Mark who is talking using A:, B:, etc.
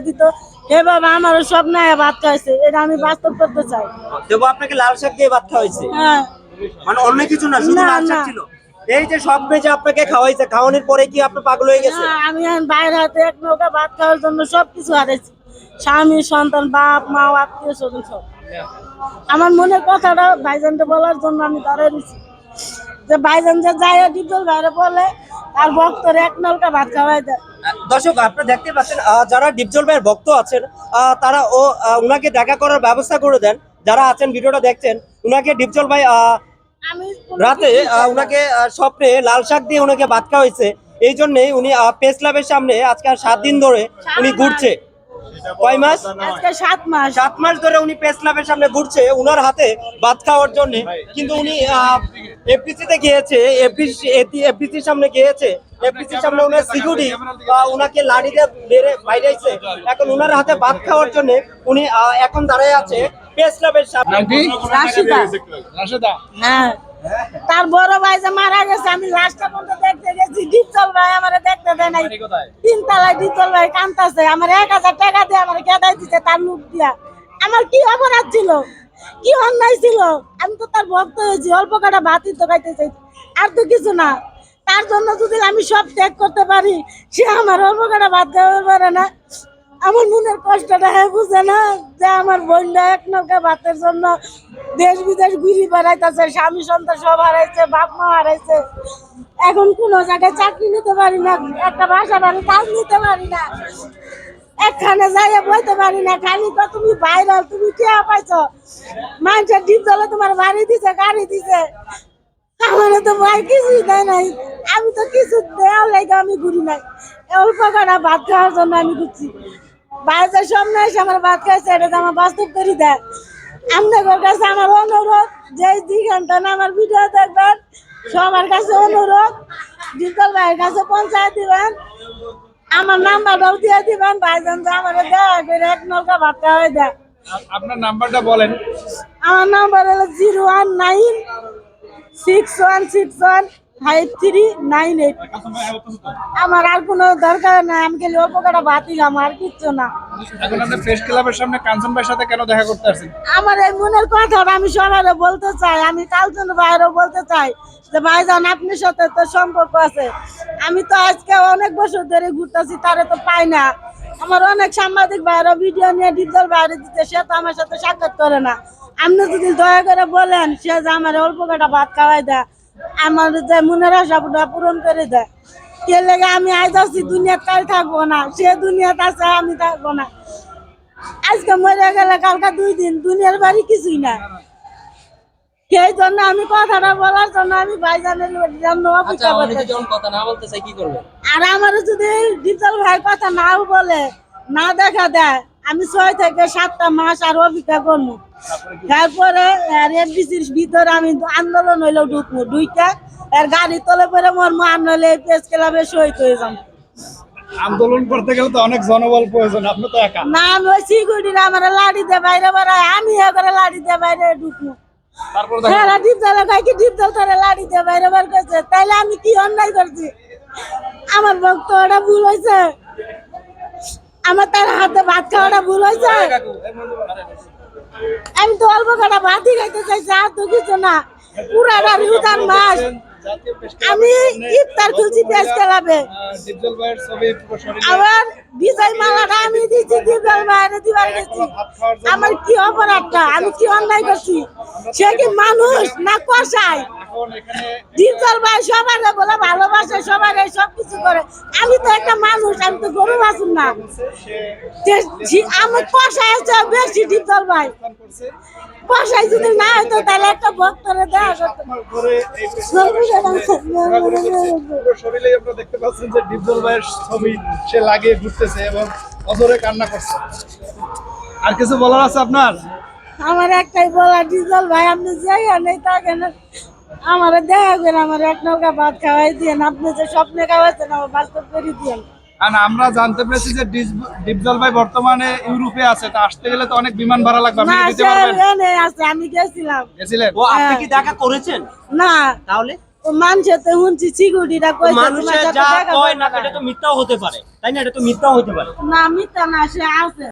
A: দিত। এভাবে আমারও সব নাই ভাত খাইছে এটা আমি বাস্তব করতে চাই।
B: দেবো আপনাকে লাল শাক দিয়ে
A: হ্যাঁ।
B: মানে অন্য কিছু না শুধু
A: না,
B: লাল শাক
A: না।
B: ছিল? এই যে সব আপনাকে খাওয়াইছে খাওয়ানোর পরে কি আপনি পাগল হয়ে গেছে
A: আমি বাইরে হাতে এক নৌকা ভাত খাওয়ার জন্য সব কিছু হারাইছি। স্বামী সন্তান বাপ মা আত্মীয় স্বজন সব। আমার মনের কথাটা ভাইজানকে বলার জন্য আমি দাঁড়িয়ে দিছি যে ভাইজান যে যায় ডিপজল বাইরে বলে আর ভক্তর এক নলকা ভাত খাওয়াই দেয়।
B: দর্শক আপনারা দেখতে পাচ্ছেন যারা ডিপজল ভাইয়ের ভক্ত আছেন তারা ও উনাকে দেখা করার ব্যবস্থা করে দেন। যারা আছেন ভিডিওটা দেখছেন উনাকে ডিপজল ভাই আহ, রাতে উনাকে স্বপ্নে লাল শাক দিয়ে উনাকে ভাত খাওয়াইছে। এই জন্যই উনি প্রেস ক্লাবের সামনে আজকে সাত দিন ধরে উনি ঘুরছে। কয় মাস?
A: আজকে সাত মাস।
B: সাত মাস ধরে উনি প্রেস ক্লাবের সামনে ঘুরছে উনার হাতে ভাত খাওয়ার জন্য। কিন্তু উনি এফপিসি তে গিয়েছে এফপিসির সামনে গিয়েছে। এফপিসির সামনে উনার সিকিউরিটি উনাকে লাড়ি দিয়ে বেড়ে বাইরেছে। এখন উনার হাতে ভাত খাওয়ার জন্য উনি এখন দাঁড়ায় আছে প্রেস ক্লাবের সামনে।
A: রাশিদা। হ্যাঁ। তার বড় ভাই যে মারা গেছে আমি লাস্টটা পর্যন্ত দেখতে গেছি ডিপজল ভাই আমারে দেখতে দেয় নাই। তিন তলায় ডিপজল ভাই কান্তাছে আমার এক হাজার টাকা দিয়ে আমার কেদাই দিতে তার লুক দিয়া। আমার কি অপরাধ ছিল? কি অন্যায় ছিল? আমি তো তার ভক্ত হয়েছি অল্প কটা ভাতই তো খাইতে চাইছি। আর তো কিছু না। তার জন্য যদি আমি সব ত্যাগ করতে পারি সে আমার অল্প কটা ভাত খাওয়াতে পারে না। আমার মনের কষ্টটা হ্যাঁ বুঝে না যে আমার বোনটা এক নৌকা ভাতের জন্য দেশ বিদেশ ঘুরি বেড়াইতেছে, স্বামী সন্তান সব হারাইছে, বাপ মা হারাইছে। এখন কোনো জায়গায় চাকরি নিতে পারি না, একটা বাসা বাড়ি কাজ নিতে পারি না। একখানে যাইয়া বইতে পারি না, খালি তো তুমি ভাইরাল, তুমি কে পাইছো। মানুষের ডিপ জলে তোমার বাড়ি দিছে, গাড়ি দিছে। আমার তো ভাই কিছুই দেয় নাই। আমি তো কিছু দেওয়ার লাগে আমি ঘুরি নাই। অল্প কটা ভাত খাওয়ার জন্য আমি ঘুরছি। বাইরে সামনে এসে আমার ভাত খাইছে এটা তো আমার বাস্তব করে দেয় আপনাদের কাছে আমার অনুরোধ যে দিঘানটা আমার ভিডিও দেখবেন সবার কাছে অনুরোধ ডিজিটাল ভাইয়ের কাছে পঞ্চায়েত দিবেন। আমার নাম্বারটাও দিয়ে দিবেন ভাইজান যে আমার দেওয়া করে এক নৌকা ভাত খাওয়াই দেয়।
C: আপনার নাম্বারটা বলেন।
A: আমার নাম্বার হলো zero one nine six one six one five three nine eight. আমার আর কোনো দরকার নাই আমি খালি কটা আর কিচ্ছু না।
C: এখন আপনি প্রেস ক্লাবের সামনে কাঞ্চন ভাইয়ের সাথে কেন দেখা করতে আসছেন
A: আমার এই মনের কথাটা আমি বলতে চাই আমি ভাইয়েরও বলতে চাই যে ভাইজান আপনার সাথে তো সম্পর্ক আছে। আমি তো আজকে অনেক বছর ধরে ঘুরতেছি তারে তো পাই না। আমার অনেক সাংবাদিক ভাইয়েরা ভিডিও নিয়ে ডিজিটাল বাইরে দিতে সে তো আমার সাথে সাক্ষাৎ করে না। আপনি যদি দয়া করে বলেন সে যে আমার অল্প কটা ভাত খাওয়াই দেয় আমার যে মনের আশাটা পূরণ করে দেয়। কে লেগে আমি আজ আছি দুনিয়ার কাল থাকব না। সে দুনিয়াতে আছে আমি থাকব না। আজকে মরে গেলে কালকে দুই দিন দুনিয়ার বাড়ি কিছুই না সেই জন্য আমি কথাটা বলার জন্য আমি ভাইজানের জন্য
D: আচ্ছা
A: অপেক্ষা
D: অনেকে কথা না বলতে চাই কি করবে?
A: আর আমার যদি ডিজল ভাই কথা নাও বলে না দেখা দেয় আমি ছয় থেকে সাতটা মাস আর অপেক্ষা করব। তারপরে এফডিসির ভিতরে আমি আন্দোলন হইল ঢুকবো দুইটা আর গাড়ি তলে পরে মোর মান হলে প্রেস ক্লাবে শহীদ হয়ে যাব।
C: আন্দোলন করতে গেলে তো অনেক জনবল প্রয়োজন আপনি তো একা।
A: না আমি ওই সিকিউরিটি আমার লাড়ি দিয়ে বাইরে বেড়ায় আমি এবারে লাড়ি দিয়ে বাইরে ঢুকবো। হ্যাঁ লাড়ি দিয়ে বাইরে বার করছে তাইলে আমি কি অন্যায় করছি? আমার ভক্ত ওটা ভুল হয়েছে আমার তার হাতে ভাত খাওয়াটা ভুল হয়েছে। আমি তো অল্প কটা ভাতই খাইতে চাইছি আর তো কিছু না। পুরাটা রুজান মাস। আমি ইফতার খুলছি পেঁয়াজ খেলাবে
C: পুরো
A: বিজয় মালাটা আমি দিচ্ছি দিবেল বাইরে দিবার গেছি আমার কি অপরাধটা? আমি কি অন্যায় করছি? সে কি মানুষ না কষায়
C: এখানে
A: ভাই সবার বলে ভালোবাসে সবার এই সব কিছু করে। আমি তো একটা মানুষ আমি তো গরু বাসুন না। আমার আছে বেশি ভাই। যদি না হতো তাহলে একটা ভক্তরে দেওয়া
C: শরীরে দেখতে পাচ্ছেন যে ডিপজল ভাইয়ের ছবি সে লাগিয়ে ঘুরতেছে এবং অজরে কান্না করছে। আর কিছু বলার আছে আপনার?
A: আমার একটাই বলা ডিজল ভাই আপনি জায়গা নেই তাকে না আমার দেখা করে আমার এক নৌকা ভাত খাওয়াই দিয়েন। আপনি যে স্বপ্নে খাওয়াচ্ছেন আমার বাস্তব করে দিয়েন।
C: কারণ আমরা জানতে পেরেছি যে ডিপজল ভাই বর্তমানে ইউরোপে আছে। তা আসতে গেলে তো অনেক বিমান ভাড়া লাগবে আপনি
A: না
C: দিতে পারবেন?
A: এনে আছে আমি গেছিলাম।
C: গেছিলেন?
B: ও আপনি কি দেখা করেছেন?
A: না।
B: তাহলে?
A: ও মানুষের তো শুনছি সিকিউরিটিটা কইছে তোমার
B: মানুষের যা কয় না এটা তো মিথ্যাও হতে পারে। তাই না? এটা তো মিথ্যাও হতে পারে।
A: না মিথ্যা না সে আছে।